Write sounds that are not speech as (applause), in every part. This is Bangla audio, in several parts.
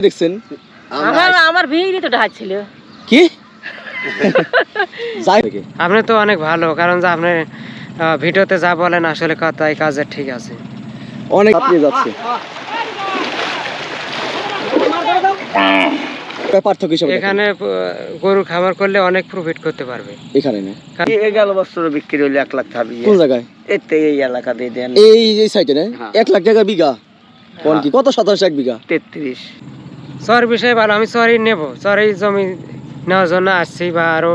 দেখছেন? আমার আমার ভিড়ই তো ঢাকছিল কি? (laughs) আপনি তো অনেক ভালো কারণ যে আপনি ভিডিওতে যা বলেন আসলে কথাই কাজের ঠিক আছে। অনেক ছাত্রী যাচ্ছে। পার্থক্য হিসাবে এখানে গরু খামার করলে অনেক প্রফিট করতে পারবে। এখানে না। এই গেল বছর বিক্রি হইলে এক লাখ থাকবে কোন জায়গায়? এতে এই এলাকা দিয়ে দেন। এই এই সাইডে না? হ্যাঁ। এক লাখ টাকা বিঘা। কোন কি কত শতাংশ এক বিঘা? তেত্রিশ। চর বিষয়ে ভালো আমি চরই নেব। চরই জমি নেওয়ার জন্য আসছি বা আরও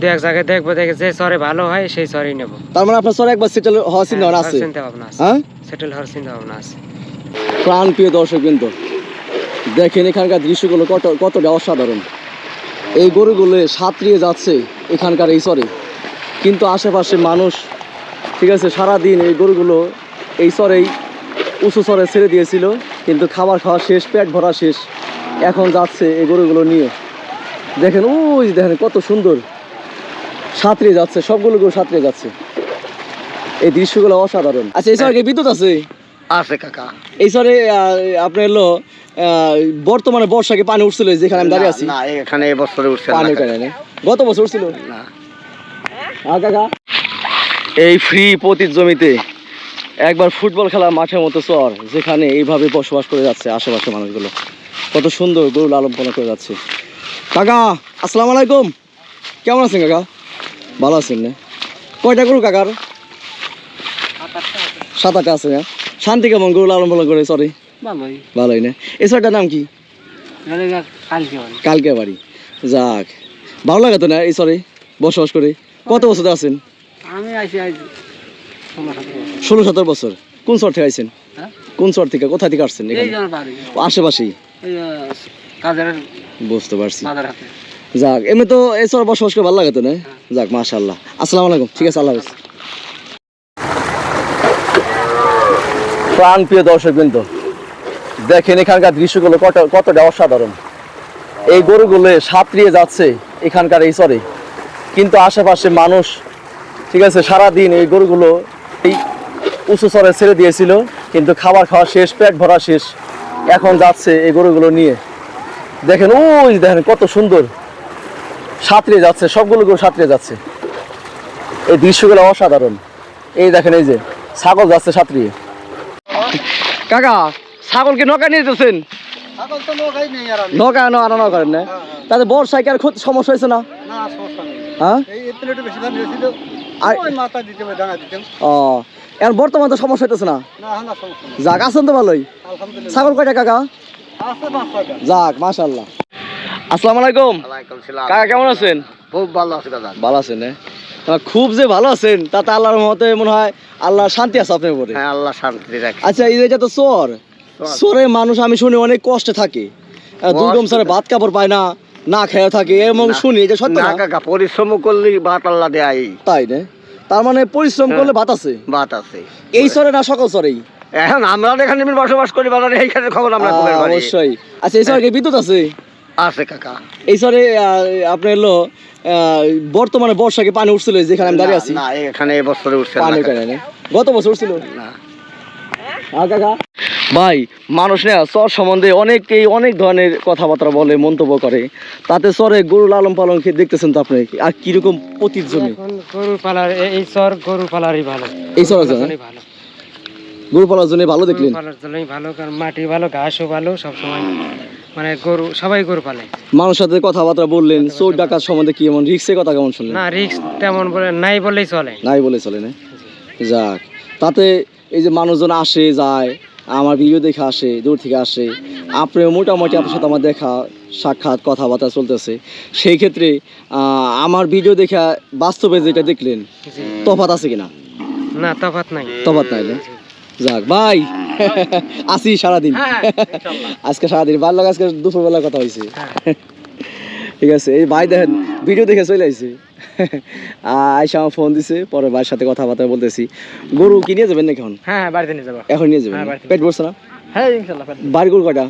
দু এক জায়গায় দেখব দেখে যে চরে ভালো হয় সেই চরই নেব। তার মানে আপনার সরে একবার সেটেল হওয়ার চিন্তা ভাবনা আছে? চিন্তা ভাবনা আছে। হ্যাঁ? সেটেল হওয়ার চিন্তা ভাবনা আছে। প্রাণ প্রিয় দর্শক কিন্তু দেখেন এখানকার দৃশ্যগুলো কত কতটা অসাধারণ। এই গরুগুলো সাঁতরিয়ে যাচ্ছে এখানকার এই চরে কিন্তু আশেপাশে মানুষ ঠিক আছে সারাদিন এই গরুগুলো এই চরেই উঁচু চরে ছেড়ে দিয়েছিল। কিন্তু খাবার খাওয়া শেষ পেট ভরা শেষ। এখন যাচ্ছে এই গরুগুলো নিয়ে। দেখেন ওই দেখেন কত সুন্দর। সাঁতরে যাচ্ছে সবগুলো গরু সাঁতরে যাচ্ছে। এই দৃশ্যগুলো অসাধারণ। আচ্ছা এই চরে কি বিদ্যুৎ আছে? আছে কাকা। এই সরে আপনার আহ, বর্তমানে বর্ষাকে পানি উঠছিল যেখানে আমি দাঁড়িয়ে আছি? না এখানে বছরে উঠছে পানি কাকা। গত বছর উঠছিল? না। হ্যাঁ কাকা? এই ফ্রি পতির জমিতে একবার ফুটবল খেলা মাঠের মতো চর যেখানে এইভাবে বসবাস করে যাচ্ছে আশেপাশে মানুষগুলো। কত সুন্দর গরু লালন পালন করে যাচ্ছে। কাকা আসসালামু আলাইকুম। কেমন আছেন কাকা? ভালো আছেন না? কয়টা গরু কাকার? সাত আটটা আছে না শান্তি কেমন গরু লালন পালন করে সরি ভালোই। ভালোই না? এই চরটার নাম কি? কালকে বাড়ি। যাক ভালো লাগে তো না এই সরি বসবাস করে? কত বছর আছেন? আমি আইছি আইছি ষোলো সতেরো বছর। কোন শহর থেকে আইছেন? হ্যাঁ? কোন শহর থেকে? কোথা থেকে আসছেন এখানে? আশেপাশেই? বুঝতে পারছি। যাক এমনি তো এই শহর বসবাস করে ভালো লাগে তো না? যাক মাশাল্লাহ আসসালামু আলাইকুম। ঠিক আছে আল্লাহ হাফেজ। প্রাণ প্রিয় দর্শক কিন্তু দেখেন এখানকার দৃশ্যগুলো কত কতটা অসাধারণ। এই গরুগুলো সাঁতরিয়ে যাচ্ছে এখানকার এই চরে। কিন্তু আশেপাশে মানুষ ঠিক আছে সারাদিন এই গরুগুলো এই উঁচু চরে ছেড়ে দিয়েছিল কিন্তু খাবার খাওয়া শেষ পেট ভরা শেষ। এখন যাচ্ছে এই গরুগুলো নিয়ে। দেখেন ওই দেখেন কত সুন্দর। সাঁতরে যাচ্ছে সবগুলো গরু সাঁতরে যাচ্ছে। এই দৃশ্যগুলো অসাধারণ। এই দেখেন এই যে ছাগল যাচ্ছে সাঁতরিয়ে। কাকা ছাগলকে নৌকা নিয়ে যেতেছেন? ছাগল তো লোকাই নেই আর নৌকা আনো আনা করেন না তাতে বর্ষায় কি আর ক্ষতি সমস্যা হয়েছে না? না সমস্যা নেই। হ্যাঁ? আর ও এখন বর্তমানে তো সমস্যা হইতেছে না? না না সমস্যা নেই। যাক আছেন তো ভালোই। ছাগল কয়টা কাকা? যাক মাশাল্লাহ আসসালামু আলাইকুম। কাকা কেমন আছেন? খুব ভালো আছে দাদা। ভালো আছেন খুব যে ভালো আছেন তাতে আল্লাহর মতে মনে হয় আল্লাহ শান্তি আছে আপনার উপরে। হ্যাঁ আল্লাহ শান্তি রাখে। আচ্ছা এই যে এটা তো চর। চরে। মানুষ আমি শুনি অনেক কষ্টে থাকে। দুর্গম চরে ভাত কাপড় পায় না না খেয়ে থাকে এবং শুনি এটা সত্য না না? কাকা পরিশ্রম করলে ভাত আল্লাহ দেয়। তাই না তার মানে পরিশ্রম হ্যাঁ। করলে ভাত আছে? ভাত আছে। এই সরে না সকল চরেই? এখন আমরা এখানে বসবাস করি বাজারে এইখানে খবর আমরা অবশ্যই। আচ্ছা এই সরে কি বিদ্যুৎ আছে? আছে কাকা। এই সরে আপনি আহ, বর্তমানে বর্ষাকে পানি উঠছিল যেখানে আমি দাঁড়িয়ে আছি। না এখানে এই বছরে উঠছে পানি কেন গত বছর উঠছিল? না। হ্যাঁ কাকা? ভাই মানুষ না চর সম্বন্ধে অনেকেই অনেক ধরনের কথাবার্তা বলে মন্তব্য করে। তাতে চরে গরু লালন পালন খেয়ে দেখতেছেন তো আপনি? আর কীরকম পতির জমি গরু পালার এই চর গরু পালারই ভালো। এই জন্য জন্যই ভালো। গরু পালার জন্য ভালো দেখলেন? পালার জন্যই ভালো কারণ মাটি ভালো ঘাসও ভালো সবসময় মানে গরু সবাই গরু পালে। মানুষের সাথে কথাবার্তা বললেন চোর ডাকার সম্বন্ধে কি এমন রিক্সের কথা কেমন শুনলেন? না রিক্স তেমন বলে নাই বলেই চলে। নাই বলে চলে না? যাক তাতে এই যে মানুষজন আসে যায় আমার ভিডিও দেখে আসে দূর থেকে আসে। আপনি মোটামুটি আপনার সাথে আমার দেখা সাক্ষাৎ কথাবার্তা চলতেছে। সেই ক্ষেত্রে আমার ভিডিও দেখে বাস্তবে যেটা দেখলেন তফাত আছে কিনা? না তফাত নাই। তফাত নাই যাক ভাই (laughs) আসি সারাদিন। হ্যাঁ, আজকে সারাদিন ভালো লাগে আজকে দুপুরবেলা কথা হয়েছে হ্যাঁ। ঠিক আছে এই ভাই দেখেন ভিডিও দেখে চলে আইছে। (laughs) আয়সা আমার ফোন দিছে পরে ভাইয়ের সাথে কথাবার্তা বলতেছি। গরু কি নিয়ে যাবেন এখন? হ্যাঁ বাড়িতে নিয়ে যাব। এখন নিয়ে যাবেন? হ্যাঁ, পেট ভরছে না? হ্যাঁ ইনশাল্লাহ বাড়ি গরু কয়টা?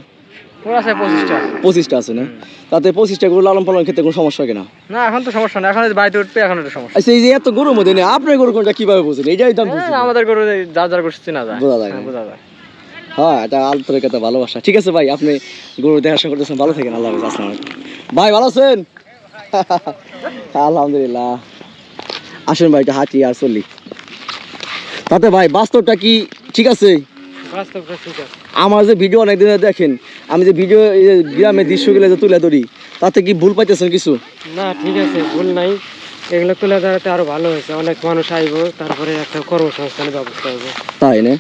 পঁচিশটা। পঁচিশটা আছে না? তাতে পঁচিশটা গরু লালন পালন ক্ষেত্রে কোনো সমস্যা কিনা? না এখন তো সমস্যা না এখন বাড়িতে উঠবে এখন একটা সমস্যা। আচ্ছা এই যে এত গরুর মধ্যে নেই আপনার গরু কোনটা কীভাবে এইটাই না। আমাদের গরু যার করছি না যায়। বোঝা যায়। হ্যাঁ, বোঝা যায়। হ্যাঁ এটা ভালোবাসা। ঠিক আছে ভাই আপনি গরু দেখাশোনা করতেছেন ভালো থাকেন। আল্লাহ হাফেজ আসসালামু ভাই ভালো আছেন? (laughs) আলহামদুলিল্লাহ। আসেন ভাই এটা হাঁটি আর চলি। তাতে ভাই বাস্তবটা কি ঠিক আছে? আমার যে ভিডিও অনেকদিন দেখেন আমি যে ভিডিও গ্রামের দৃশ্যগুলো যে তুলে ধরি তাতে কি ভুল পাইতেছেন কিছু? না ঠিক আছে ভুল নাই। এগুলো তুলে ধরাতে আরও ভালো হয়েছে। অনেক মানুষ আইব তারপরে একটা কর্মসংস্থানের ব্যবস্থা হবে তাই না?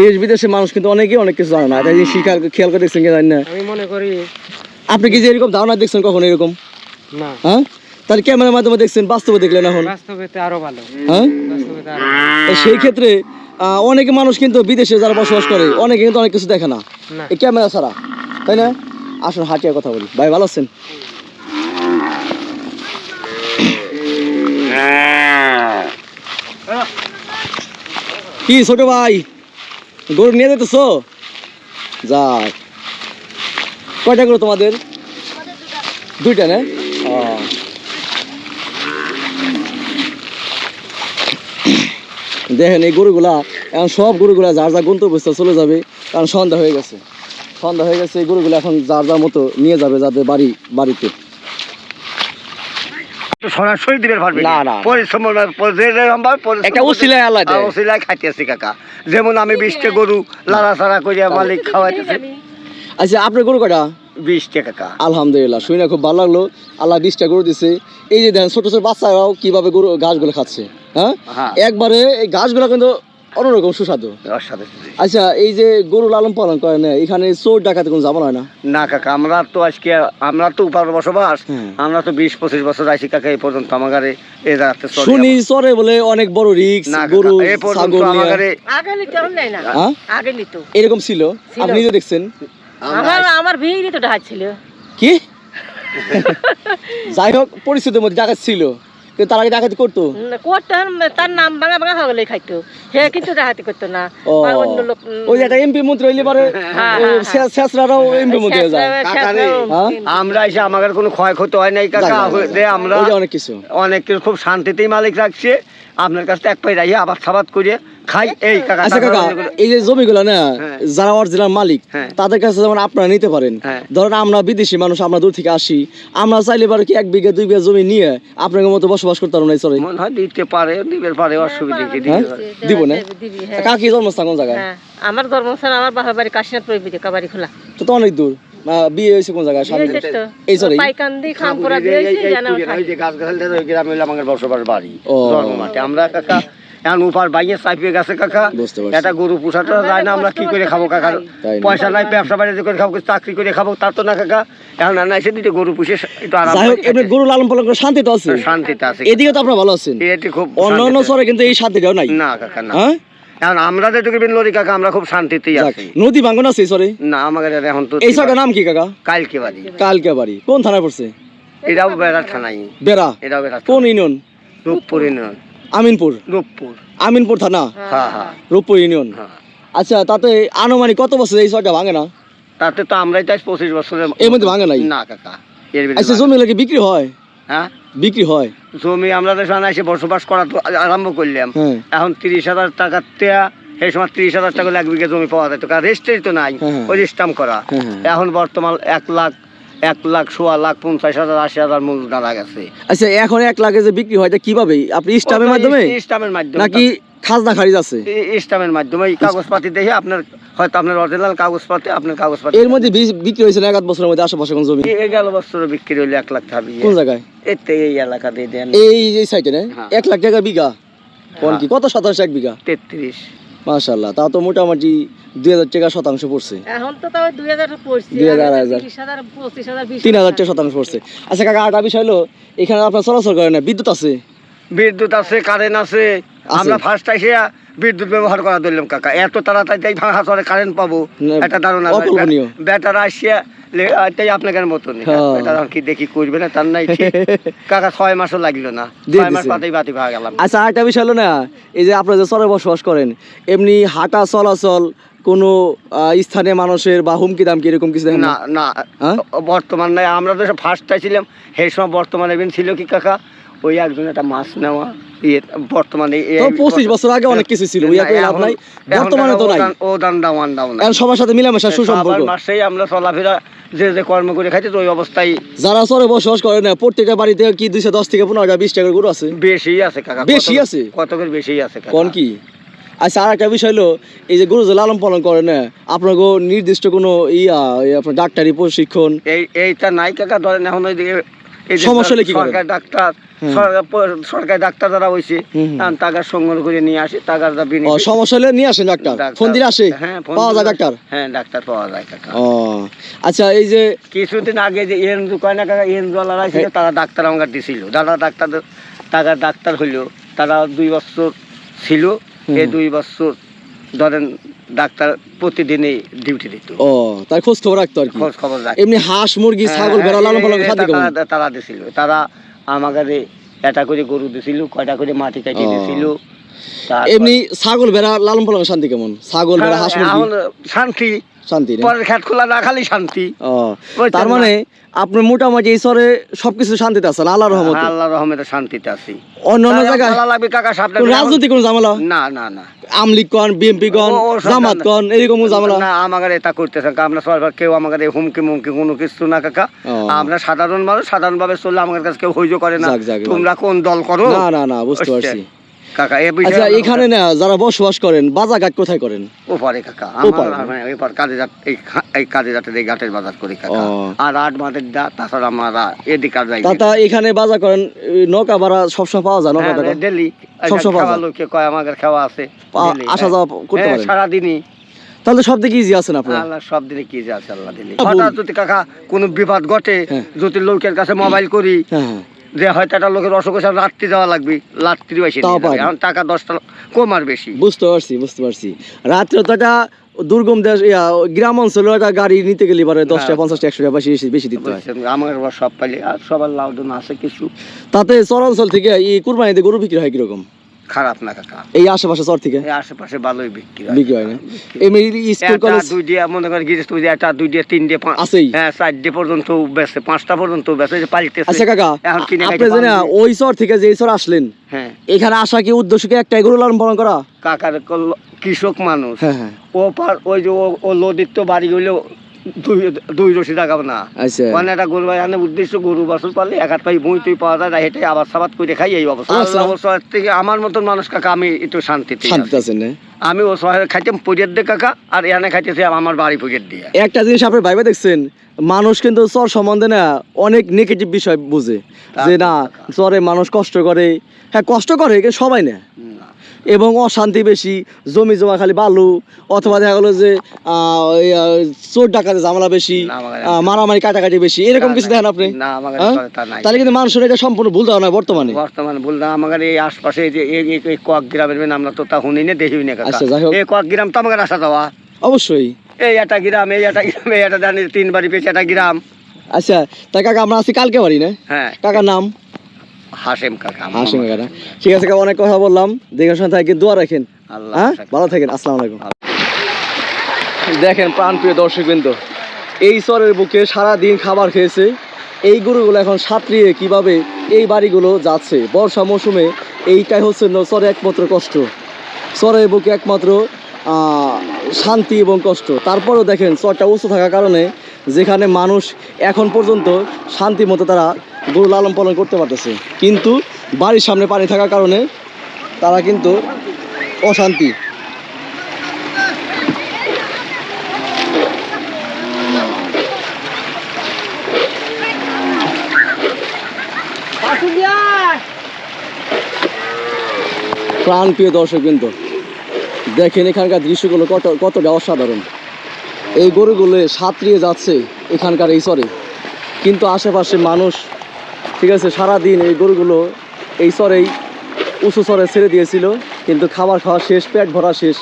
দেশ বিদেশের মানুষ কিন্তু অনেকেই অনেক কিছু জানে না। যে শিকার খেয়াল করে দেখছেন কি জানি না। আমি মনে করি আপনি কি যে এরকম ধারণা দেখছেন কখন এরকম? হ্যাঁ? ক্যামেরার মাধ্যমে দেখছেন বাস্তবে দেখলেন এখন। আরও ভালো। হ্যাঁ? সেই ক্ষেত্রে অনেকে মানুষ কিন্তু বিদেশে যারা বসবাস করে অনেকে কিন্তু অনেক কিছু দেখে না। এই ক্যামেরা ছাড়া তাই না? আসুন হাঁটিয়ে কথা বলি। ভাই ভালো আছেন? কি ছোট ভাই? গরু নিয়ে যেতেছো? যাক। কয়টা গরু তোমাদের? দুইটা না। দেখেন এই গরুগুলা এখন সব গরুগুলা যার যার গন্তব্যস্থ চলে যাবে কারণ সন্ধ্যা হয়ে গেছে। সন্ধ্যা হয়ে গেছে এই গরুগুলো এখন যার যার মতো নিয়ে যাবে যাদের বাড়ি বাড়িতে। সরাসরি দিবেন পারবে না, না, না। পরিশ্রম পরি- যে যেরকম ভাবে পরিশ্রম একটা উসিলায় আল্লাহ উসিলায় খাইতেছি কাকা। যেমন আমি বিশটা গরু লাড়া ছাড়া করিয়া মালিক খাওয়াইতেছি। আচ্ছা আপনার গরু কটা বিশটা কাকা আলহামদুলিল্লাহ শুনে খুব ভালো লাগল। আল্লাহ বিশটা গরু দিছে। এই যে দেখেন ছোট ছোট বাচ্চারাও কীভাবে গরু ঘাসগুলো খাচ্ছে হ্যাঁ? হ্যাঁ। একবারে এই ঘাসগুলো কিন্তু অন্যরকম সুস্বাদু। আচ্ছা এই যে গরু লালন পালন করে না এখানে চোর ডাকাতে কোনো যাব হয় না? না কাকা আমরা তো আজকে আমরা তো উপার বসবাস আমরা তো বিশ পঁচিশ বছর আছি কাকা এই পর্যন্ত আমাদের এই শুনি চরে বলে অনেক বড় রিক্স না গরু ছাগল আগে নিতে হ্যাঁ? আগে নিত। এরকম ছিল। আপনি নিজে দেখছেন? আমার আমার ভিড়ই তো ঢাক ছিল। কি? যাই হোক মধ্যে ডাকাত ছিল। কিন্তু তার আগে ডাকাতি করতো? করতাম তার নাম ভাঙা ভাঙা হগলে খাইতো। হে কিন্তু ডাহাতি করতো না। অন্য লোক ওই একটা এমপি মন্ত্রী হইলে পারে হ্যাঁ, হ্যাঁ। শেষরাও এমপি মন্ত্রী হয়ে যায়। শেষরা- কাকা রে, শেষরা- হ্যাঁ? আমরা এসে আমাদের কোনো ক্ষয়ক্ষতি হয় নাই কাকা। আমরা অনেক কিছু অনেক কিছু। খুব শান্তিতেই মালিক রাখছে। আপনার কাছে এক পাই রাখি আবার সাবাদ করে খাই এই কাকা আচ্ছা কাকা। এই যে জমিগুলো না হ্যাঁ। যারা অরিজিনাল মালিক হ্যাঁ। তাদের কাছে যেমন আপনারা নিতে পারেন হ্যাঁ। ধরেন আমরা বিদেশি মানুষ আমরা দূর থেকে আসি আমরা চাইলে পারে কি এক বিঘা দুই বিঘা জমি নিয়ে আপনাদের মতো বসবাস করতে পারব না সরে মনে হয় দিতে পারে দিবে পারে অসুবিধা কি হ্যাঁ? দিব না? দিবি হ্যাঁ। কাকি জন্মস্থান কোন জায়গায়? হ্যাঁ আমার ধর্মস্থান আমার বাবার বাড়ি কাশীনাথ প্রবিতে কাবাড়ি খোলা। তো তো অনেক দূর। বিয়ে হয়েছে কোন জায়গায়? স্বামী এই সরি পাইকান্দি খামপুরা এই- এই- জানা ওই যে গাছগাছালিতে ওই গ্রামে আমাদের বসবাস বাড়ি আমরা কাকা এখন উপার বাইয়ে চাপিয়ে গেছে কাকা। এটা গরু পোষাটা যায় না আমরা কি করে খাব কাকা? পয়সা নাই ব্যবসা বাণিজ্য করে খাব চাকরি করে খাব তার তো না কাকা। এখন না এসে দুটো গরু পুষে একটু আরাম যাই হোক এমনি গরু লালন পালন করে শান্তিতে আছে। শান্তিতে আছে এদিকে তো আপনারা ভালো আছেন। এটি খুব অন্য অন্য শান্তিতে- কিন্তু এই শান্তিটাও নাই। না কাকা না। হ্যাঁ? এখন আমরা যেটুকু বিন লরি কাকা আমরা খুব শান্তিতেই যাক, আছি। নদী ভাঙ্গন আছে সরে না আমাদের এখন তো এই চরটার নাম কি কাকা? কালকে বাড়ি। কালকে বাড়ি। কোন থানায় পড়ছে? এটাও বেড়া থানাই বেড়া? এটাও বেড়া কোন ইউনিয়ন? রূপপুর ইউনিয়ন। আমিনপুর। রূপপুর। আমিনপুর থানা? হ্যাঁ হ্যাঁ রূপপুর ইউনিয়ন। হ্যাঁ। আচ্ছা তাতে আনুমানিক কত বছর এই চরটা ভাঙে না? তাতে তো আমরাই চাই পঁচিশ বছরের এর মধ্যে ভাঙে নাই? না কাকা এর আচ্ছা জমি লাগে বিক্রি হয়? হ্যাঁ? বিক্রি হয়? জমি আমরা দেশে এসে বসবাস করা তো আরম্ভ করলাম। হ্যাঁ। এখন তিরিশ হাজার টাকার তেয়া সেই সময় তিরিশ হাজার টাকা এক বিঘা জমি পাওয়া যেত। কারণ রেজিস্ট্রি তো নাই। হ্যাঁ, হ্যাঁ। ওই করা। হ্যাঁ, হ্যাঁ। এখন বর্তমান এক লাখ এক লাখ সোয়া লাখ পঞ্চাশ হাজার আশি হাজার মূল দাঁড়া গেছে। আচ্ছা এখন এক লাখে যে বিক্রি হয় এটা কীভাবে? আপনি স্টামের মাধ্যমে? স্টামের মাধ্যমে। নাকি খাজনা খারিজ আছে? স্টামের মাধ্যমে। কাগজপাতি দেখে আপনার হয়তো আপনার অরিজিনাল কাগজপাতি আপনার কাগজপাতি এর মধ্যে বিক্রি হয়েছে এক বছরের মধ্যে আশেপাশে কোন জমি? এই গেল বছর বিক্রি হইলে এক লাখ থাকবে কোন জায়গায়? এতে এই এলাকা দিয়ে দেন। এই এই সাইডে না? হ্যাঁ। এক লাখ টাকা বিঘা। কোন কি? কত শতাংশ এক বিঘা? তেত্রিশ। মাশাল্লাহ তা তো মোটামুটি দুই হাজার টাকা শতাংশ পড়ছে। এখন তো তাও দুই হাজার পড়ছে দুই হাজার, আড়াই হাজার। পঁচিশ হাজার তিন হাজার টাকা শতাংশ পড়ছে। আচ্ছা কাকা আটা বিষয় হলো এখানে আপনার চলাচল করে না বিদ্যুৎ আছে? বিদ্যুৎ আছে কারেন্ট আছে। আমরা ফার্স্ট এসে বিদ্যুৎ ব্যবহার করা ধরলাম কাকা। এত তাড়াতাড়ি ভাঙা চলে কারেন্ট পাবো। একটা অকল্পনীয়। ব্যাটার আসিয়া এটাই আপনাদের মতন হ্যাঁ। কি দেখি করবে না তার নাই (laughs) কাকা ছয় মাসও লাগল না। ছয় মাস পাতেই বাতি ভাঙা গেলাম। আচ্ছা আরেকটা বিষয় হলো না এই যে আপনারা যে চরে বসবাস করেন এমনি হাঁটা চলাচল কোনো স্থানে মানুষের বা হুমকি দামকি এরকম কিছু দেখেন না না? হ্যাঁ? বর্তমান নাই আমরা তো ফার্স্ট ছিলাম। সেই সময় বর্তমানে ছিল কি কাকা? ওই একজন একটা মাছ নেওয়া ইয়ে বর্তমানে পঁচিশ বছর আগে অনেক কিছু ছিল। লাভ নাই। বর্তমানে তো নাই। ওদান- ওদান ডাওয়ান ডাওয়ান সবার সাথে মিলামেশা সুসম্পর্ক। মাসেই আমরা চলাফেরা যে যে কর্ম করে খাইতে ওই অবস্থায় যারা চরে বসবাস করে না প্রত্যেকটা বাড়িতে কি দুইশো দশ থেকে পনেরো টাকা বিশ টাকার গরু আছে? বেশি আছে কাকা বেশি কত- আছে? কত করে বেশি আছে কোন কি? আচ্ছা আর একটা বিষয় হলো এই যে গরু যে লালন পালন করে না আপনাকে নির্দিষ্ট কোনো ইয়া আপনার ডাক্তারি প্রশিক্ষণ এই এইটা নাই কাকা ধরেন এখন ওই সমস্যা হলে কি? ডাক্তার। সরকার ডাক্তার যারা হয়েছে। টাকার সংগ্রহ করে নিয়ে আসি টাকার ও সমস্যা হলে নিয়ে আসেন ডাক্তার? ডাক্তার- ফোন দিলে আসে? হ্যাঁ পাওয়া যায় ডাক্তার? হ্যাঁ ডাক্তার পাওয়া যায় কাকা ও আচ্ছা এই যে কিছুদিন আগে যে এনজু কয় না কাকা এনজু ওয়ালারা ছিল তারা ডাক্তার আমাকে দিছিল। দাদা ডাক্তার টাকার ডাক্তার হইল তারা দুই বছর ছিল। এই দুই বছর ধরেন ডাক্তার প্রতিদিনই ডিউটি দিত। ও তার খোঁজ খবর রাখতো আর কি? খোঁজ খবর রাখে এমনি হাঁস মুরগি ছাগল ভেড়া লালন পালন হ্যাঁ, তারা দিছিল। তারা আমাকে এটা করে গরু দিছিল কয়টা করে মাটি কাটিয়ে। দিছিল এমনি ছাগল ভেড়া লালন পালন শান্তি কেমন? ছাগল ভেড়া হাঁস মুরগি? শান্তি। শান্তি পরের খোলা না খালি শান্তি। ও তার মানে আপনি মোটামুটি এই সবকিছু শান্তিতে আছেন আল্লাহ রহমতে? রহমতের শান্তিতে আছি। অন্য অন্য জায়গায় লাগবে কাকা সামনে কোন ঝামেলা? না না না। আমলিগ কন বিএমপি কন জামাত কন এরকম ঝামেলা? না আমাদের এটা আমরা সরকার কেউ আমাদের হুমকি মুমকি কোনো কিছু না কাকা। আমরা সাধারণ মানুষ সাধারণ ভাবে চললে আমাদের কাছে কেউ হইজ করে না। তোমরা কোন দল করো? না না না বুঝতে পারছি। কাকা এ আচ্ছা এখানে না যারা বসবাস করেন বাজার ঘাট কোথায় করেন? ওপারে কাকা? আমার মানে এপার কাজে এই এই কাজে যাতে এই ঘাটের বাজার করি কাকা। আর আট দা তাছাড়া আমরা এদিকে আর যাই। তাতা এখানে বাজার করেন নৌকা ভাড়া সবসময় পাওয়া যায় নৌকা হ্যাঁ, ডেলি। সবসময় পাওয়া যায়। লোকে কয় আমাদের খাওয়া আছে আসা হ্যাঁ। যাওয়া করতে হ্যাঁ, পারেন? সারাদিনই। তাহলে সব দিকে ইজি আছেন আপনারা? আল্লাহ সব দিনে কি যে আছে আল্লাহ দিলে। হঠাৎ যদি কাকা কোনো বিপদ ঘটে। যদি লোকের কাছে মোবাইল করি যে হয়তো একটা লোকের অসুখ হয়েছে রাত্রি যাওয়া লাগবে রাত্রি নিয়ে এখন টাকা দশটা কম আর বেশি। বুঝতে পারছি বুঝতে পারছি। রাত্রে তো একটা দুর্গম দেশ গ্রাম অঞ্চলে একটা গাড়ি নিতে গেলে পারে দশটা পঞ্চাশ পঞ্চাশটা একশো টাকা বেশি বেশি- দিতে হয়? আমার সব পাইলে আর সবার লাভ আছে কিছু। তাতে চরাঞ্চল থেকে এই কুরবানিতে গরু বিক্রি হয় কীরকম? খারাপ না কাকা। এই আশেপাশে চর থেকে? এই আশেপাশে ভালোই বিক্রি বিক্রি হয় না? এমনি স্কুল কলেজ দুই দিয়ে মনে করেন তুই দুই দিয়ে তিন দিয়ে পাঁচ আছেই। হ্যাঁ চার দিয়ে পর্যন্ত বেছে পাঁচটা পর্যন্ত বেছে যে আচ্ছা কাকা এখন কিনে আপনি জানেন ওই চর থেকে যে চর আসলেন হ্যাঁ। এখানে আসা কি উদ্দেশ্য কি একটাই গরু লালন পালন করা? কাকার কৃষক মানুষ। হ্যাঁ হ্যাঁ। ও পার ওই যে ও- ও তো বাড়ি হইলেও দুই রশি না। আচ্ছা। মানে একটা গরু বাড়ি উদ্দেশ্য গরু বাছুর পারলে এক হাত পাই বই তুই পাওয়া যায় হেঁটে আবার সাবাদ করে খাই এই অবস্থা। আচ্ছা। থেকে আমার মতন মানুষ কাকা আমি একটু শান্তিতে শান্তিতে আছি। আছেন না? আমি ও শহরে খাইতাম পরিয়ার দিয়ে কাকা আর এখানে খাইতেছি আমার বাড়ি দিয়ে। একটা জিনিস আপনি ভাইবে দেখছেন মানুষ কিন্তু চর সম্বন্ধে না অনেক নেগেটিভ বিষয় বুঝে। যে না চরে মানুষ কষ্ট করে। হ্যাঁ কষ্ট করে কিন্তু সবাই না। এবং অশান্তি বেশি জমি জমা খালি বালু অথবা দেখা গেলো যে আহ, চোর ডাকাতে ঝামেলা বেশি মারামারি কাটাকাটি বেশি এরকম কিছু দেখেন আপনি? হ্যাঁ? তাহলে কিন্তু মানুষের এটা সম্পূর্ণ ভুল ধারণা বর্তমানে। বর্তমানে বললাম আমাদের এই আশপাশে যে এই- এই গ্রামের মেয়ে আমরা তো তা শুনি না দেখি না আচ্ছা। এই কক গ্রাম তো আমাদের আসা যাওয়া। অবশ্যই। এই একটা গ্রাম এই একটা গ্রাম এই একটা জানি তিন বাড়ি পেয়েছে একটা গ্রাম। আচ্ছা তাই কাকা আমরা আছি কালকে বাড়ি না? হ্যাঁ। কাকার নাম? হাসেম কাকা হাসিম কাকা। ঠিক আছে কাকা অনেক কথা বললাম। দেখে শুনে থাকেন দোয়া রাখেন। আল্লাহ হ্যাঁ? ভালো থাকেন আসসালামু আলাইকুম। দেখেন প্রাণপ্রিয় এই চরের বুকে সারা দিন খাবার খেয়েছে। এই গরুগুলো এখন সাঁতরিয়ে কীভাবে এই বাড়িগুলো যাচ্ছে? বর্ষা মৌসুমে এইটাই হচ্ছে চরের একমাত্র কষ্ট। চরের বুকে একমাত্র আহ, শান্তি এবং কষ্ট। তারপরেও দেখেন চরটা উঁচু থাকার কারণে যেখানে মানুষ এখন পর্যন্ত শান্তি মতো তারা গরু লালন পালন করতে পারতেছে। কিন্তু বাড়ির সামনে পানি থাকার কারণে তারা কিন্তু অশান্তি। প্রাণ প্রিয় দর্শক কিন্তু দেখেন এখানকার দৃশ্যগুলো কত কতটা অসাধারণ। এই গরুগুলো সাঁতরিয়ে যাচ্ছে এখানকার এই চরে। কিন্তু আশেপাশে মানুষ, ঠিক আছে, সারাদিন এই গরুগুলো এই চরেই উঁচু চরে ছেড়ে দিয়েছিল, কিন্তু খাবার খাওয়া শেষ, পেট ভরা শেষ,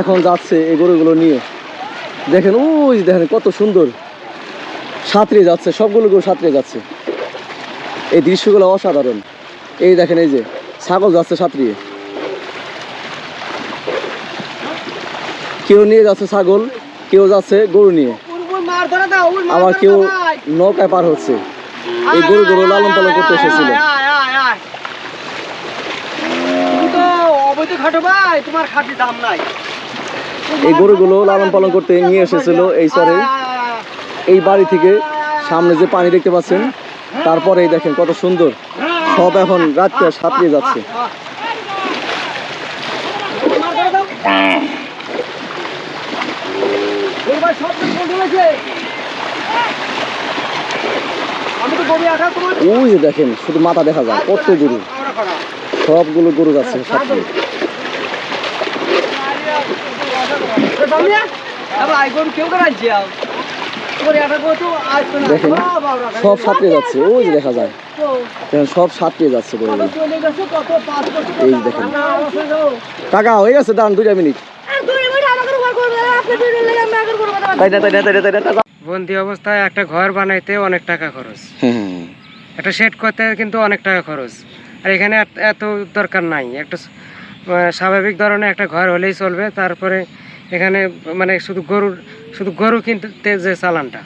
এখন যাচ্ছে এই গরুগুলো নিয়ে। দেখেন, ওই দেখেন কত সুন্দর সাঁতরিয়ে যাচ্ছে, সবগুলো গরু সাঁতরিয়ে যাচ্ছে। এই দৃশ্যগুলো অসাধারণ। এই দেখেন, এই যে ছাগল যাচ্ছে সাঁতরিয়ে। কেউ নিয়ে যাচ্ছে ছাগল কেউ যাচ্ছে গরু নিয়ে। আবার কেউ নৌকায় পার হচ্ছে। এই গরু গরু লালন পালন করতে এসেছিল। এই গরুগুলো লালন পালন করতে নিয়ে এসেছিল এই সরে এই বাড়ি থেকে সামনে যে পানি দেখতে পাচ্ছেন তারপরে দেখেন কত সুন্দর। সব এখন রাত্রে সাঁতরিয়ে যাচ্ছে। আমি তো গরু আঠা তোমার ওই যে দেখেন শুধু মাথা দেখা যায় কত গরু। সবগুলো গরু যাচ্ছে সাঁতরিয়ে আই গরু তো না দেখেন সব সাঁতরিয়ে যাচ্ছে ওই যে দেখা যায়। সব সাঁতরিয়ে যাচ্ছে এই দেখেন। টাকা হয়ে গেছে দাঁড়ান দুইটা মিনিট তাই না তাই না তাই না তাই না টাকা বন্দি অবস্থায় একটা ঘর বানাইতে অনেক টাকা খরচ। একটা শেড করতে কিন্তু অনেক টাকা খরচ। আর এখানে এত- দরকার নাই। একটা স্বাভাবিক ধরনের একটা ঘর হলেই চলবে। তারপরে এখানে মানে শুধু গরুর শুধু গরু কিনতে যে চালানটা।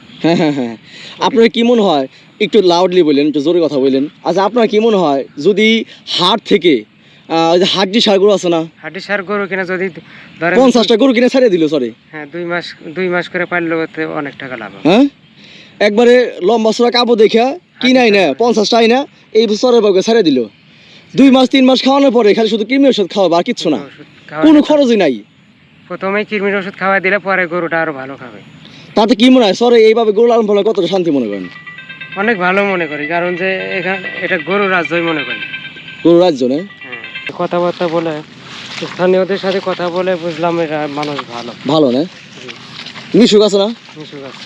আপনার কি মনে হয়? একটু লাউডলি বললেন একটু জোরে কথা বললেন আচ্ছা আপনার কি মনে হয়? যদি হাট থেকে ওই যে হাড্ডি সারগুলো আছে না? হাড্ডি সার গরু কিনে যদি ধরেন পঞ্চাশটা গরু কিনে ছাড়িয়ে দিল সরি হ্যাঁ দুই মাস দুই মাস করে পারলে অনেক টাকা লাভ হ্যাঁ? একবারে লম্বা সরা কাপড় দেখা কি নাই না পঞ্চাশটাই না এই বছরের বাবুকে ছাড়িয়ে দিল। দুই মাস তিন মাস খাওয়ানোর পরে খালি শুধু কৃমি ওষুধ খাওয়াবে আর কিচ্ছু না। কোনো খরচই নাই। প্রথমেই কৃমির ওষুধ খাওয়াই দিলে পরে গরুটা আরও ভালো খাবে। তাতে কি মনে হয়? সরে এইভাবে গরু লালন পালন কতটা শান্তি মনে করেন? অনেক ভালো মনে করি কারণ যে এখানে এটা গরু রাজ্যই মনে করি। গরু রাজ্য না? হ্যাঁ। কথাবার্তা বলে স্থানীয়দের সাথে কথা বলে বুঝলাম এরা মানুষ ভালো। ভালো না? মিশুক আছে না? মিশুক আছে।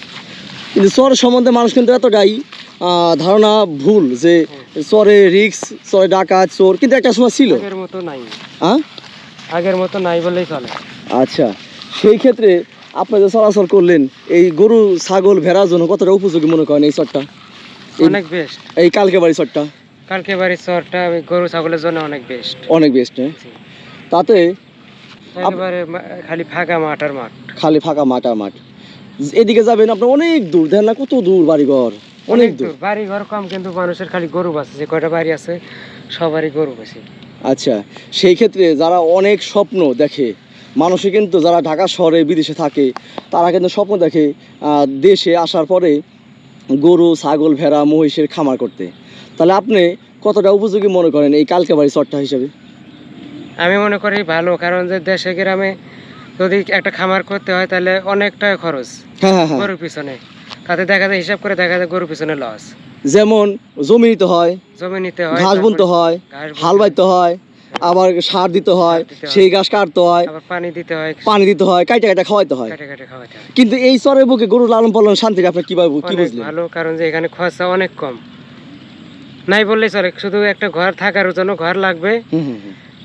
কিন্তু চর সম্বন্ধে মানুষ কিন্তু এতটাই ধারণা ভুল যে চরে রিক্স চরে ডাকাত চোর কিন্তু একটা সময় ছিল। আগের মতো নাই। হ্যাঁ আগের মতো নাই বললেই চলে। আচ্ছা সেই ক্ষেত্রে আপনি যে চলাচল করলেন এই গরু ছাগল ভেড়ার জন্য কতটা উপযোগী মনে করেন এই চরটা? অনেক বেস্ট এই কালকে বাড়ি চরটা? কালকে বাড়ির চরটা ওই গরু ছাগলের জন্য অনেক বেস্ট অনেক বেস্ট তাতে একেবারে খালি ফাঁকা মাঠ আর মাঠ। খালি ফাঁকা মাঠ আর মাঠ। এদিকে যাবেন আপনার অনেক দূর দেখেন না কত দূর বাড়িঘর অনেক দূর। বাড়ি ঘর কম কিন্তু মানুষের খালি গরু বাঁচে যে কয়টা বাড়ি আছে সবারই গরু বেশি আচ্ছা সেই ক্ষেত্রে যারা অনেক স্বপ্ন দেখে মানুষে কিন্তু যারা ঢাকা শহরে বিদেশে থাকে তারা কিন্তু স্বপ্ন দেখে আহ, দেশে আসার পরে গরু ছাগল ভেড়া মহিষের খামার করতে। তাহলে আপনি কতটা উপযোগী মনে করেন এই কালকে বাড়ি চট্টা হিসেবে? আমি মনে করি ভালো কারণ যে দেশে গ্রামে যদি একটা খামার করতে হয় তাহলে অনেক টাকা খরচ হ্যাঁ হ্যাঁ হ্যাঁ। গরুর পিছনে। তাতে দেখা যায় হিসাব করে দেখা যায় গরুর পিছনে লস যেমন জমি নিতে হয় জমি নিতে হয় ঘাস বুনতে হয় হাল বাইতে হয় আবার সার দিতে হয়। সেই গাছ কাটতে হয় আবার পানি দিতে হয়। পানি দিতে হয় কাইটা কাইটা খাওয়াইতে হয়। কাটে কাটে খাওয়াতে হয়। কিন্তু এই চরের বুকে গরু লালন পালন শান্তিটা আপনি কীভাবে কি বুঝলেন? ভালো কারণ যে এখানে খরচা অনেক কম। নাই বললেই চলে শুধু একটা ঘর থাকার জন্য ঘর লাগবে।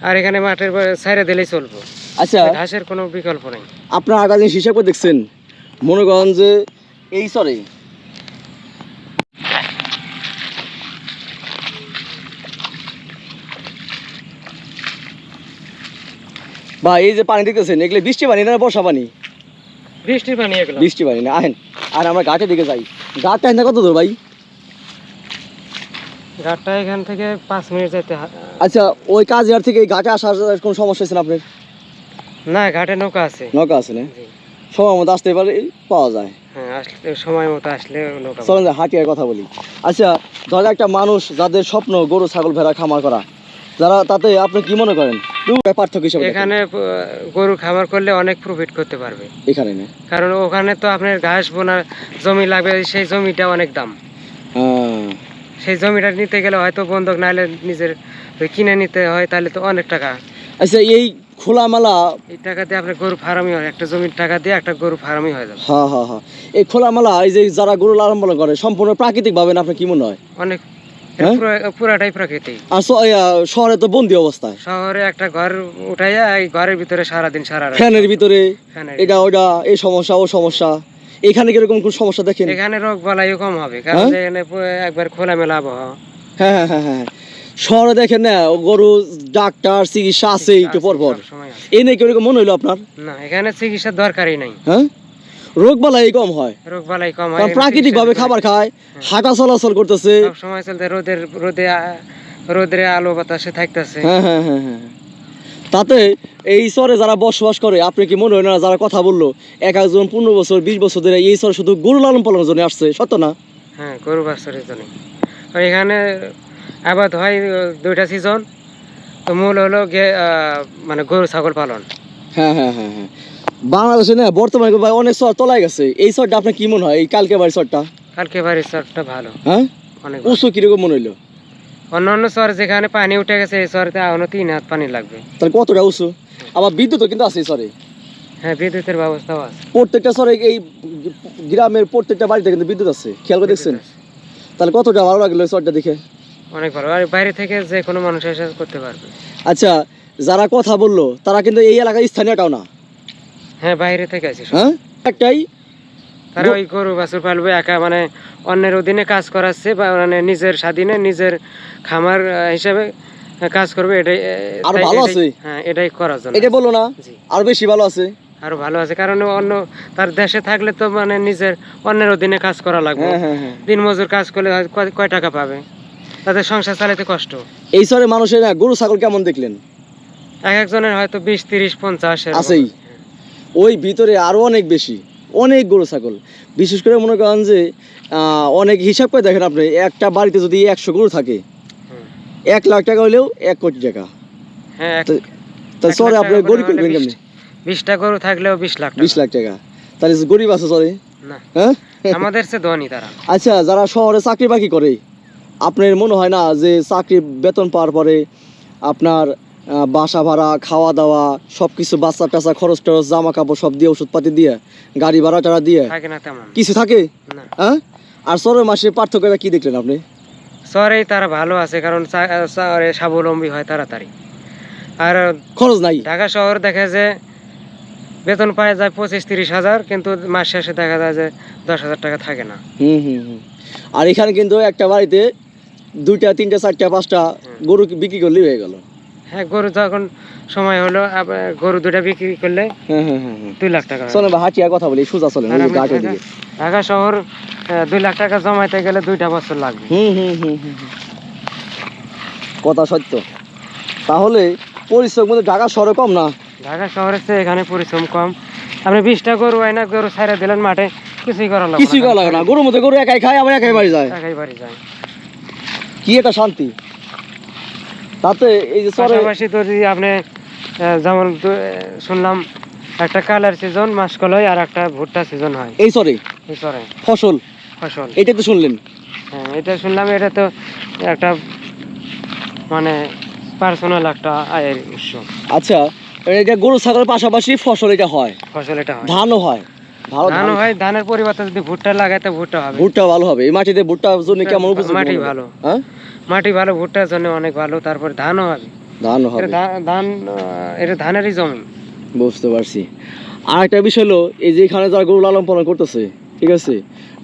আর এখানে মাঠের সাইডে দিলেই চলবো। আচ্ছা। ঘাসের কোনো বিকল্প নেই। আপনার আগে জিনিস হিসাব দেখছেন? মনে করেন যে এই সরে বা এই যে পানি দেখতেছেন এগুলো বৃষ্টি পানি না বর্ষা পানি? বৃষ্টির পানি এগুলো। বৃষ্টি পানি না আহেন। আর আমরা ঘাটের দিকে যাই। এখান কত দূর ভাই? ঘাটটা এখান থেকে পাঁচ মিনিট যেতে আচ্ছা ওই কাজিয়ার থেকে এই ঘাটে আসার কোনো সমস্যা হয়েছে আপনার? না ঘাটে নৌকা আছে। নৌকা আছে না? সময় মতো আসতে পারে পাওয়া যায়। হ্যাঁ আসলে সময় মতো আসলে নৌকা চলেন হাটিয়ার কথা বলি। আচ্ছা ধরো একটা মানুষ যাদের স্বপ্ন গরু ছাগল ভেড়া খামার করা যারা তাতে আপনি কি মনে করেন? পার্থক্য হিসেবে এখানে গরু খামার করলে অনেক প্রফিট করতে পারবে। এখানে কারণ ওখানে তো আপনার ঘাস বোনার জমি লাগবে সেই জমিটা অনেক দাম। হ্যাঁ। সেই জমিটা নিতে গেলে হয়তো বন্ধক নাহলে নিজের ওই কিনে নিতে হয় তাহলে তো অনেক টাকা। আচ্ছা এই খোলামেলা এই টাকা দিয়ে আপনার গরু ফার্মই হয় একটা জমির টাকা দিয়ে একটা গরু ফার্মই হয়ে যাবে। হ্যাঁ হ্যাঁ হ্যাঁ। এই খোলামেলা এই যে যারা গরু লালন পালন করে সম্পূর্ণ প্রাকৃতিক ভাবে না আপনার কি মনে হয়? অনেক হ্যাঁ? পুরাটাই প্রাকৃতিক। আর শহরে তো বন্দি অবস্থায়। শহরে একটা ঘর উঠাইয়া এই ঘরের ভিতরে সারাদিন সারা ফ্যানের ভিতরে এটা ওটা এই সমস্যা ও সমস্যা। এখানে কীরকম কোন সমস্যা দেখেন? এখানে রোগ বালাইও কম হবে কারণ হ্যাঁ? এখানে একবার খোলামেলা আবহাওয়া। হ্যাঁ হ্যাঁ হ্যাঁ হ্যাঁ শহরে দেখেন না গরু ডাক্তার চিকিৎসা আছে একটু পর পর এই নাকি কীরকম মনে হইল আপনার? না এখানে চিকিৎসার দরকারই নাই। হ্যাঁ? রোগ বালাই কম হয়। রোগ বালাই কম হয় প্রাকৃতিক ভাবে খাবার খায় হাঁটা চলাচল করতেছে। সব সময় চলতে রোদের রোদে আ- রোদে আলো বাতাসে থাকতেছে। হ্যাঁ হ্যাঁ হ্যাঁ হ্যাঁ। তাতে এই চরে যারা বসবাস করে আপনি কি মনে হয় না যারা কথা বলল এক একজন পনেরো বছর বিশ বছর ধরে এই চরে শুধু গরু লালন পালনের জন্য আসছে? সত্য না? হ্যাঁ গরু বাছরের জন্য। এখানে আবাদ হয় দুইটা সিজন তো মূল হলো মানে গরু ছাগল পালন। হ্যাঁ হ্যাঁ হ্যাঁ হ্যাঁ। বাংলাদেশে না বর্তমানে ভাই অনেক চর তলায় গেছে। এই চরটা আপনার কি মনে হয়? এই কালকে বাড়ির চরটা কালকে বাড়ির চরটা ভালো। হ্যাঁ? অনেক উঁচু কীরকম মনে হইল? অন্য অন্য চর যেখানে পানি উঠে গেছে এই চরতে এখনও তিন হাত পানি লাগবে। তাহলে কতটা উঁচু? আবার বিদ্যুৎও কিন্তু আছে এই চরে। হ্যাঁ বিদ্যুতের ব্যবস্থাও আছে। প্রত্যেকটা চরে এই গ্রামের প্রত্যেকটা বাড়িতে কিন্তু বিদ্যুৎ আছে। খেয়াল করে দেখছেন? তাহলে কতটা ভালো লাগল এই চরটা দেখে? অনেক ভালো। আর বাইরে থেকে যে কোনো মানুষ এসে করতে পারবে। আচ্ছা যারা কথা বলল তারা কিন্তু এই এলাকার স্থানীয়টাও না? হ্যাঁ বাইরে থেকে আছে হ্যাঁ? একটাই তারা ওই গরু বাছুর পালবে একা মানে অন্যের অধীনে কাজ করাচ্ছে বা মানে নিজের স্বাধীনে নিজের খামার হিসাবে কাজ করবে এটাই আরও ভালো আছে। হ্যাঁ এটাই করার জন্য এটা বলল না আর বেশি ভালো আছে? আরও ভালো আছে কারণ অন্য তার দেশে থাকলে তো মানে নিজের অন্যের অধীনে কাজ করা লাগবে। হ্যাঁ হ্যাঁ হ্যাঁ। দিন মজুর কাজ করলে কয়- টাকা পাবে? তাদের সংসার চালাতে কষ্ট। এই চরে মানুষের গরু ছাগল কেমন দেখলেন? এক একজনের হয়তো বিশ তিরিশ পঞ্চাশ। আছেই। ওই ভিতরে আরও অনেক বেশি। অনেক গরু ছাগল। বিশেষ করে মনে করেন যে অনেক হিসাব করে দেখেন আপনি একটা বাড়িতে যদি একশো গরু থাকে এক লাখ টাকা হলেও এক কোটি টাকা। হ্যাঁ চরে আপনি গরিব করবেন বিশ- কেমনি বিশটা গরু থাকলেও বিশ লাখ বিশ লাখ টাকা। তাহলে গরিব আছে চরে হ্যাঁ? আমাদের সে ধনী তারা। আচ্ছা যারা শহরে চাকরি বাকরি করে আপনার মনে হয় না যে চাকরি বেতন পাওয়ার পরে আপনার বাসা ভাড়া খাওয়া দাওয়া সব কিছু বাচ্চা টাচ্চা খরচ টরচ জামা কাপড় সব দিয়ে ওষুধপাতি দিয়ে গাড়ি ভাড়া টাড়া দিয়ে? থাকে না তেমন। কিছু থাকে? হ্যাঁ? আর চরের মাসে পার্থক্যটা কি দেখলেন আপনি? শহরেই তারা ভালো আছে কারণ স্বাবলম্বী হয় তাড়াতাড়ি। আর খরচ নাই? ঢাকা শহর দেখে যে বেতন পায় যায় পঁচিশ তিরিশ হাজার কিন্তু মাস শেষে দেখা যায় যে দশ হাজার টাকা থাকে না। হুম হুম হুম। আর এখানে কিন্তু একটা বাড়িতে দুইটা তিনটা চারটা পাঁচটা গরু বিক্রি করলেই হয়ে গেল। হ্যাঁ গরু যখন সময় হলো গরু দুটা বিক্রি করলে হ্যাঁ হ্যাঁ হ্যাঁ হ্যাঁ দুই লাখ টাকা। হয়। চলেন বা হাটিয়া কথা বলি সোজা ঘাটের ঢাকা- শহর দুই লাখ টাকা জমাইতে গেলে দুইটা বছর লাগবে। কথা সত্য। তাহলে পরিশ্রম কিন্তু ঢাকা শহরে কম না? ঢাকা শহরের চেয়ে এখানে পরিশ্রম কম। আপনি বিশটা গরু আইনা গরু ছাইড়া দিলেন মাঠে কিছুই করা লাগবে কিছুই করা লাগে না। গরুর মধ্যে গরু একাই খায় আবার একাই বাড়ি যায়। একাই বাড়ি যায়। কি এটা শান্তি। তাতে এই যে পাশাপাশি তো যদি আপনি যেমন শুনলাম একটা কালার সিজন মাসকলই আর একটা ভুট্টা সিজন হয়। এই চরে এই চরে ফসল? ফসল। এটাই তো শুনলেন। হ্যাঁ এটা শুনলাম এটা তো একটা মানে পার্সোনাল একটা আয়ের উৎস। আচ্ছা এটা গরু ছাগলের পাশাপাশি ফসল এটা হয়। ফসল এটা হয়। ধানও হয়। ভালো ধান ধান। হয় ধানের পরিবর্তে যদি ভুট্টা লাগায় তো ভুট্টা হবে। ভুট্টা ভালো হবে। এই মাটিতে ভুট্টার জন্য কেমন উপযোগী মাটি ভালো। হ্যাঁ? মাটি ভালো ভুট্টার জন্য অনেক ভালো তারপর ধানও হবে। ধান হবে। ধান এটা ধানেরই জমি। বুঝতে পারছি। আর একটা বিষয় হলো এই যে এখানে যারা গরু লালন পালন করতেছে ঠিক আছে?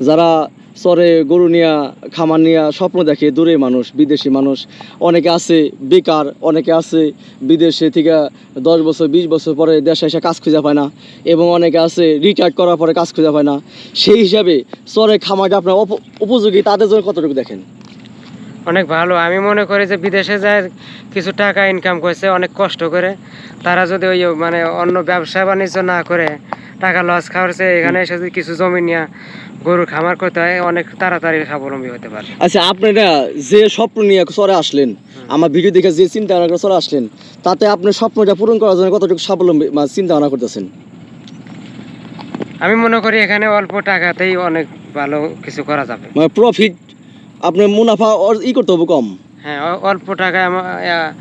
যারা চরে গরু নিয়া খামার নিয়া স্বপ্ন দেখে দূরে মানুষ বিদেশি মানুষ অনেকে আছে বেকার অনেকে আছে বিদেশে থেকে দশ বছর বিশ বছর পরে দেশে এসে কাজ খুঁজে পায় না এবং অনেকে আছে রিটায়ার্ড করার পরে কাজ খুঁজে পায় না। সেই হিসাবে চরে খামারটা আপনার উপযোগী তাদের জন্য কতটুকু দেখেন? অনেক ভালো। আমি মনে করি যে বিদেশে যায় কিছু টাকা ইনকাম করছে অনেক কষ্ট করে। তারা যদি ওই মানে অন্য ব্যবসা বাণিজ্য না করে টাকা লস খাওয়াচ্ছে এখানে এসে যদি কিছু জমি নিয়ে গরুর খামার করতে হয় অনেক তাড়াতাড়ি স্বাবলম্বী হতে পারে। আচ্ছা আপনারা যে স্বপ্ন নিয়ে চরে আসলেন আমার ভিডিও দেখে যে চিন্তা ভাবনা চলে আসলেন তাতে আপনার স্বপ্নটা পূরণ করার জন্য কতটুকু স্বাবলম্বী মানে চিন্তা ভাবনা করতেছেন? আমি মনে করি এখানে অল্প টাকাতেই অনেক ভালো কিছু করা যাবে। মানে প্রফিট আপনার মুনাফা ই করতে হবে কম? হ্যাঁ অল্প টাকায়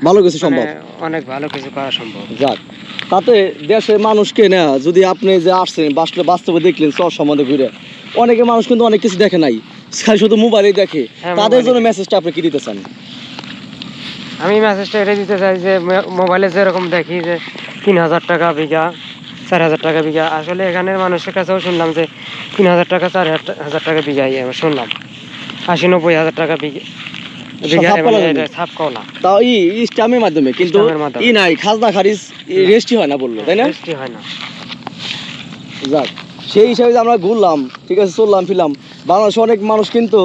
ভালো কিছু সম্ভব। মানে অনেক ভালো কিছু করা সম্ভব। যাক তাতে দেশের মানুষকে না যদি আপনি যে আসছেন বাস্তবে বাস্তবে দেখলেন সব সম্বন্ধে ঘুরে অনেকে মানুষ কিন্তু অনেক কিছু দেখে নাই খালি শুধু মোবাইলে দেখে। হ্যাঁ, তাদের জন্য মেসেজটা আপনি কি দিতে চান আমি মেসেজটা এটাই দিতে চাই যে মোবাইলে যেরকম দেখি যে তিন হাজার টাকা বিঘা চার হাজার টাকা বিঘা আসলে এখানের মানুষের কাছেও শুনলাম যে তিন হাজার টাকা চার হাজার- হাজার টাকা বিঘাই আমি শুনলাম। আশি নব্বই হাজার টাকা বিঘা বিঘা সাপ কলা জমি? ছাপ কলা। তাও ই স্টামের মাধ্যমে কিন্তু ই নাই খাজনা খারিজ রেস্টই হয় না বলল তাই না? বৃষ্টি হয় না। যাক সেই হিসাবে আমরা ঘুরলাম ঠিক আছে চললাম ফিরলাম বাংলাদেশে অনেক মানুষ কিন্তু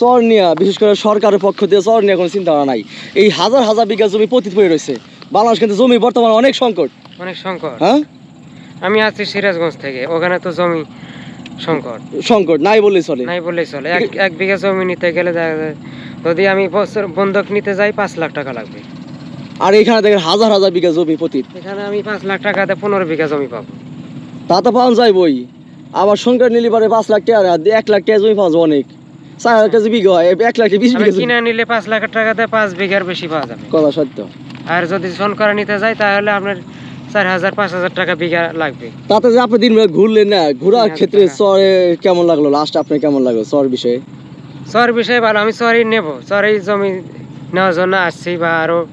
চর নিয়ে বিশেষ করে সরকারের পক্ষ দিয়ে চর নিয়ে কোনো চিন্তা নাই। এই হাজার হাজার বিঘা জমি পতিত হয়ে রয়েছে। বাংলাদেশ কিন্তু জমি বর্তমানে অনেক সংকট। অনেক সংকট। হ্যাঁ? আমি আছি সিরাজগঞ্জ থেকে ওখানে তো জমি সংকট সংকট নাই বললেই চলে। নাই বললেই চলে। এক এক বিঘা জমি নিতে গেলে দেখা যায় যদি আমি বছর বন্ধক নিতে যাই পাঁচ লাখ টাকা লাগবে। আর এখানে দেখেন হাজার হাজার বিঘা জমি প্রতি। এখানে আমি পাঁচ লাখ টাকাতে পনেরো বিঘা জমি পাবো। তা তো পাওয়া যায় বই। আবার সংকট নিলে পারে পাঁচ লাখ টাকা আর এক লাখ টাকা জমি পাওয়া যায় অনেক। চার হাজার কেজি বিঘা হয় এক লাখ বিশ বিঘা কিনে নিলে পাঁচ লাখ টাকাতে পাঁচ বিঘার বেশি পাওয়া যাবে। কথা সত্য। আর যদি সনকরা নিতে যাই তাহলে আপনার চার হাজার পাঁচ হাজার টাকা বিঘা লাগবে। তাতে যে আপনি দিন ঘুরলেন না ঘোরার ক্ষেত্রে চরে কেমন লাগল? লাস্ট আপনার কেমন লাগল চর বিষয়ে? চর বিষয়ে ভালো আমি চরই নেব। চরেই জমি নেওয়ার জন্য আসছি বা আরও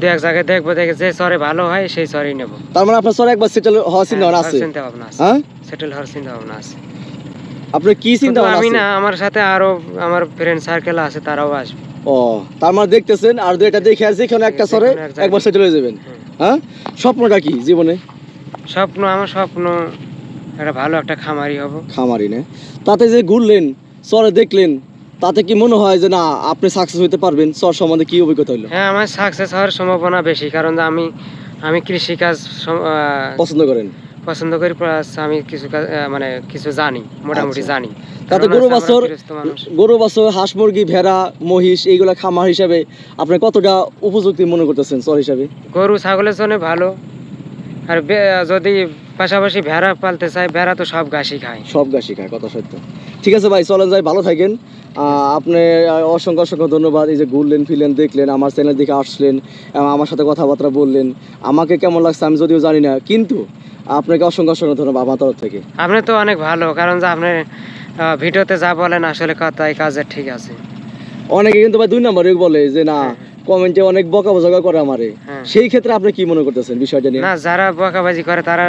দু এক জায়গায় দেখব দেখে যে চরে ভালো হয় সেই চরেই নেব। তার মানে আপনার চরে একবার সেটেল হওয়ার চিন্তা ভাবনা আছে? চিন্তা ভাবনা আছে। হ্যাঁ? সেটেল হওয়ার চিন্তা ভাবনা আছে। আপনার কি চিন্তা শুধু ভাবনা আমি না আমার সাথে আরও আমার ফ্রেন্ড সার্কেল আছে তারাও আসবে। ও তার মানে দেখতেছেন আর দুইটা দেখে একটা যেখানে এক জায়গায়- একবার সেটেল হয়ে যাবেন। হুম। হ্যাঁ? স্বপ্নটা কি জীবনে? স্বপ্ন আমার স্বপ্ন একটা ভালো একটা খামারি হব। খামারি না। তাতে যে ঘুরলেন চরে দেখলেন তাতে কি মনে হয় যে না আপনি সাকসেস হতে পারবেন? চর সম্বন্ধে কি অভিজ্ঞতা হলো হ্যাঁ আমার সাকসেস হওয়ার সম্ভাবনা বেশি কারণ আমি আমি কৃষিকাজ পছন্দ করেন? পছন্দ করি প্লাস আমি কিছু কাজ- মানে কিছু জানি মোটামুটি আচ্ছা। জানি। তাতে গরু বাছর গরু বাছর হাঁস মুরগি ভেড়া মহিষ এইগুলা খামার হিসাবে আপনি কতটা উপযুক্তি মনে করতেছেন চর হিসাবে? গরু ছাগলের জন্য ভালো। আর যদি পাশাপাশি ভেড়া পালতে চাই ভেড়া তো সব ঘাসই খায়। সব গাছই খায় কথা সত্য। ঠিক আছে ভাই চলেন যাই ভালো থাকেন। আপনি অসংখ্য অসংখ্য ধন্যবাদ এই যে ঘুরলেন ফিরলেন দেখলেন আমার চ্যানেল দিকে আসলেন এবং আমার সাথে কথাবার্তা বললেন। আমাকে কেমন লাগছে আমি যদিও জানি না কিন্তু আপনাকে অসংখ্য অসংখ্য ধন্যবাদ আমার তরফ থেকে। আপনি তো অনেক ভালো কারণ যে আপনি আহ, ভিডিওতে যা বলেন আসলে কথাই কাজের ঠিক আছে। অনেকে কিন্তু ভাই দুই নম্বরে বলে যে না হ্যাঁ। কমেন্টে অনেক বকা বজকা করে আমারে। হ্যাঁ। সেই ক্ষেত্রে আপনি কি মনে করতেছেন বিষয়টা নিয়ে? না যারা বকাবাজি করে তারা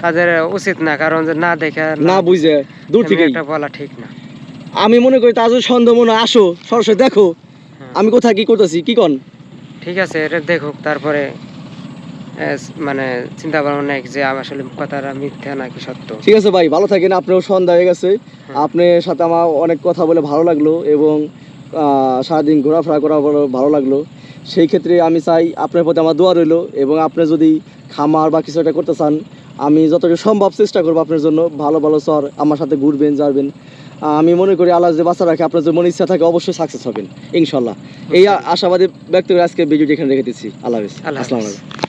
তাদের উচিত না কারণ যে না দেখে না বুঝে দূর থেকে একটা বলা ঠিক না। আমি মনে করি যদি সন্দেহ মনে আসো সরাসরি দেখো। হ্যাঁ। আমি কোথায় কি করতেছি কি কন? ঠিক আছে এটা দেখুক তারপরে মানে চিন্তা ভাবনা নেই যে আসলে কথাটা মিথ্যা নাকি সত্য। ঠিক আছে ভাই ভালো থাকেন আপনিও সন্ধ্যা হয়ে গেছে। আপনার সাথে আমার অনেক কথা বলে ভালো লাগল এবং সারাদিন ঘোরাফেরা করা ভালো লাগল। সেই ক্ষেত্রে আমি চাই আপনার প্রতি আমার দোয়া রইল এবং আপনি যদি খামার বা কিছু একটা করতে চান আমি যতটুকু সম্ভব চেষ্টা করব আপনার জন্য ভালো ভালো সর আমার সাথে ঘুরবেন যাবেন। আমি মনে করি আল্লাহ যে বাচ্চা রাখে আপনার যে মনে ইচ্ছা থাকে অবশ্যই সাকসেস হবেন ইনশাল্লাহ। এই আশাবাদী ব্যক্তি করে আজকে ভিডিওটি এখানে রেখে দিচ্ছি। আল্লাহ হাফিজ। আসসালামু আলাইকুম।